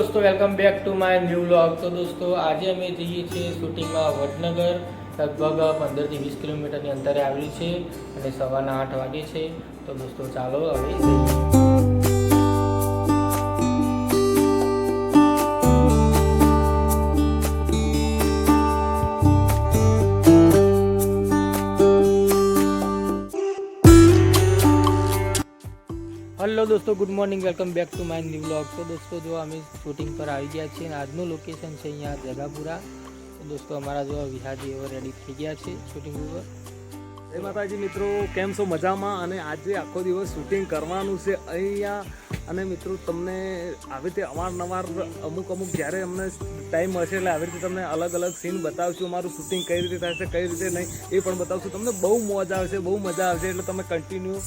દોસ્તો welcome back to my new vlog તો દોસ્તો, આજે અમે જઈએ છીએ શૂટિંગમાં વડનગર, લગભગ પંદરથી વીસ કિલોમીટરની અંતરે આવેલી છે અને સવારના આઠ વાગે છે. તો દોસ્તો, ચાલો હવે જઈએ હલો દોસ્તો good morning welcome back to my new blog તો દોસ્તો, જો અમે શૂટિંગ પર આવી ગયા છીએ અને આજનું લોકેશન છે અહીંયા જગાપુરા. દોસ્તો, અમારા જો વિહાજી એવો રેડી થઈ ગયા છે શૂટિંગ ઉપર. જય માતાજી મિત્રો કેમ છો મજામાં? અને આજે આખો દિવસ શૂટિંગ કરવાનું છે. અહીંયા અને મિત્રો તમને આવી રીતે અવારનવાર અમુક અમુક જ્યારે અમને ટાઈમ મળશે એટલે આવી રીતે તમને અલગ અલગ સીન બતાવશું. અમારું શૂટિંગ કઈ રીતે થશે કઈ રીતે નહીં એ પણ બતાવશું. તમને બહુ મોજ આવશે બહુ મજા આવશે. એટલે તમે કન્ટિન્યુ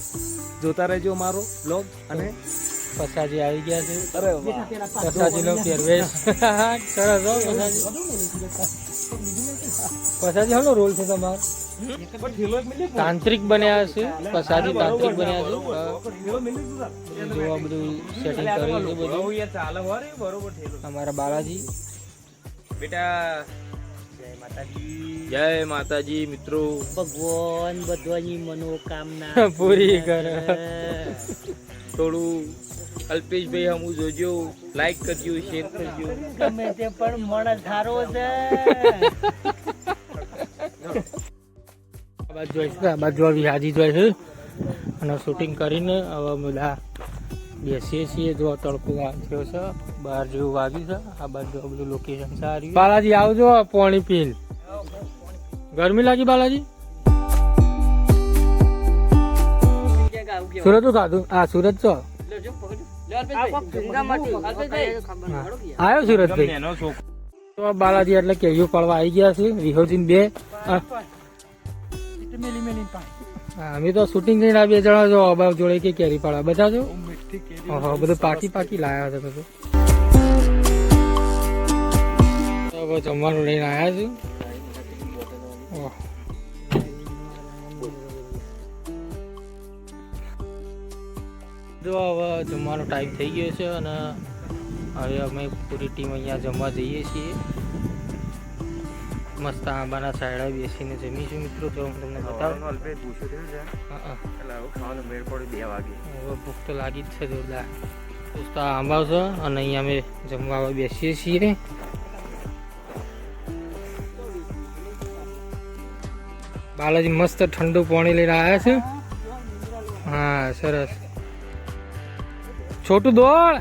જોતા રહેજો અમારો બ્લોગ અને પસાજી આવી ગયા છે. અરે પસાજીનો પહેરવેશ. સરસ પસાજી પસાજી રોલ છે તમારો? તાંત્રિક બન્યા છે પ્રસાદી તાંત્રિક બન્યા છે. જો આ બધું સેટિંગ કર્યું છે બધું અમારા બાલાજી. બેટા જય માતાજી. મિત્રો. ભગવાન બધાની મનોકામના પૂરી કરે. થોડું અલ્પેશભાઈ હમુ જોજો લાઈક કરજો શેર કરજો. ગમે તે પણ મણ સારો છે. બાજુ જોઈશ આ બાજુ આવી હાજી જોઈ છે. અને શૂટિંગ કરીને હવે બધા બેસીએ છીએ જો તડકો વાંચ્યો છે બહાર જેવું વાગ્યું છે. આ બાજુ બધું લોકેશન સારી બાલાજી આવજો પાણી પીલ. ગરમી લાગી બાલાજી? સુરત ખાધું? હા સુરત છો? આવ્યો સુરત ભાઈ તો બાલાજી એટલે કેરીઓ પડવા આવી ગયા છે. વિહોજીન બે. અમે તો શૂટિંગ કરીને આ બે જણા જો અબાવ જોડે કે કેરી પાડા બધા જો? હા બધું પાકી પાકી લાયા હતા બધું. તો હવે જમવાનું લઈને આવ્યા છું. જો હવે જમવાનો ટાઈમ થઈ ગયો છે અને હવે અમે પૂરી ટીમ અહીંયા જમવા જઈએ છીએ. મસ્ત આંબાના સાયડા બેસીને જમીશું મિત્રો તો હું તમને બતાવું. હવે ભૂખ તો લાગી જ છે જોરદાર. દોસ્તો આંબા છે અને અહીંયા અમે જમવા બેસીએ છીએ. બાલાજી મસ્ત ઠંડુ પાણી લઈને આવ્યા છે. હા સરસ. છોટું દોડ.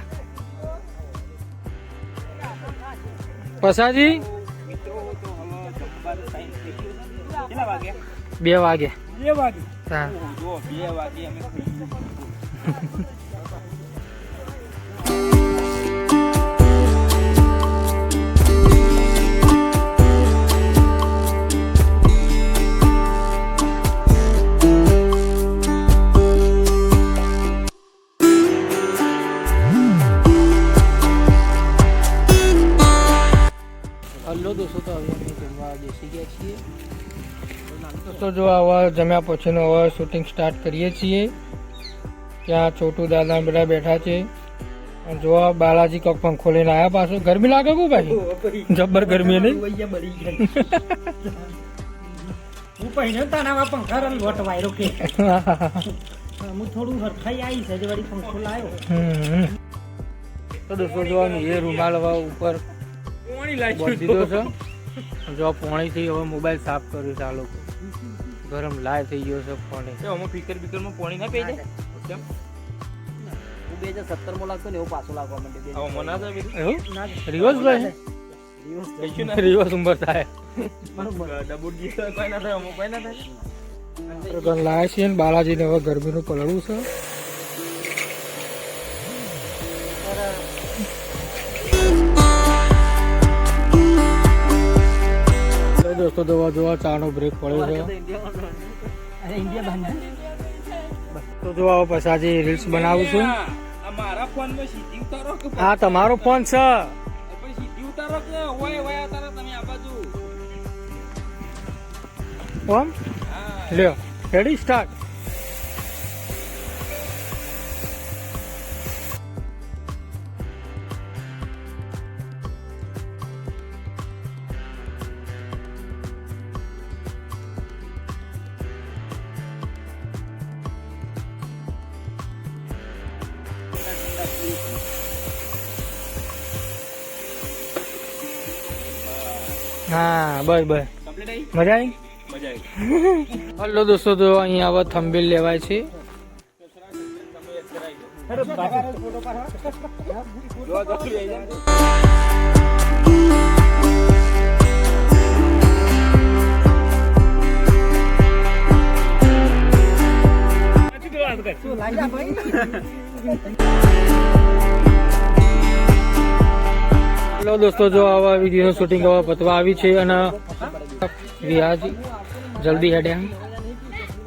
પસાજી? બે વાગે. હા. હલો દોસ્તો જો આવા જમ્યા પછીનો હવે શૂટિંગ સ્ટાર્ટ કરીએ છીએ. ત્યાં છોટું દાદા બધા બેઠા છે. અને જો આ બાલાજી કોક પણ ખોલીને આવ્યા પાછું. ગરમી લાગે કો ભાઈ? જબ્બર ગરમી નહીં હું પહેર્યો તારા પંખા લોટ વાયરો કે. હું થોડું હરખાઈ આવી છે વળી પંખો લાવ્યો તો દોસ્તો જોવાનું એ રૂમાલ હવે ઉપર બાંધી દીધો છે. જો પોણીથી હવે મોબાઈલ સાફ કર્યો છે આ લોકો. ગરમ લાલ થઈ ગયો છે પોણી. આમાં પીકર બીકરમાં પાણી ના પી જાય? કેમ? હું બે હજાર સત્તરમાં લાગતો ને એવું પાછું લાગવા માંડે આવો મના થાય બીજું? એવું? રિવર્સ ભાઈ? રિવર્સ ઉંમર થાય. ડબુટ ગીત કોઈ ના થાય અમુક કોઈ ના થાય. લાયા છીએ ને બાલાજીને હવે ગરમીનું પલળવું છે. દોસ્તો જોવા જોવા ચાનો બ્રેક પડ્યો છે. અરે ઇન્ડિયા બાંધા તો જો આવો પછી આજે રીલ્સ બનાવું છું. હા મારા ફોનમાં સીધી ઉતારો કે તમારો ફોન છે. પછી સીધી ઉતારો કે ઓય ઓય ઉતારો તમે આ બાજુ. ફોન લ્યો રેડી સ્ટાર્ટ હા બસ બસ. મજા આવી હલો દોસ્તો તો અહીંયા હવે થંબેલ લેવાય છે. શું લાગ્યા ભાઈ હલો દોસ્તો જો આવા વિડીયોનું શૂટિંગ હવે પતવા આવી છે અને વિહાજી જલ્દી હેડ્યા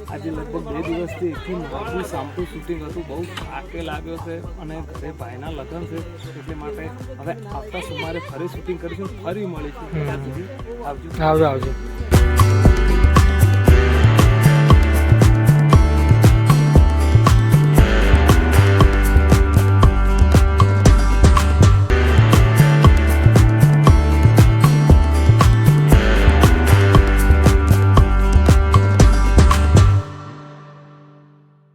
આજે લગભગ બે દિવસથી એકથી મોટું સાંપડું શૂટિંગ હતું. બહુ થાકે લાગ્યો છે અને ઘરે ભાઈના લગ્ન છે એટલે માટે હવે આવતા સોમવારે ફરી શૂટિંગ કરીશું ફરી મળીશું. આવજો આવજો.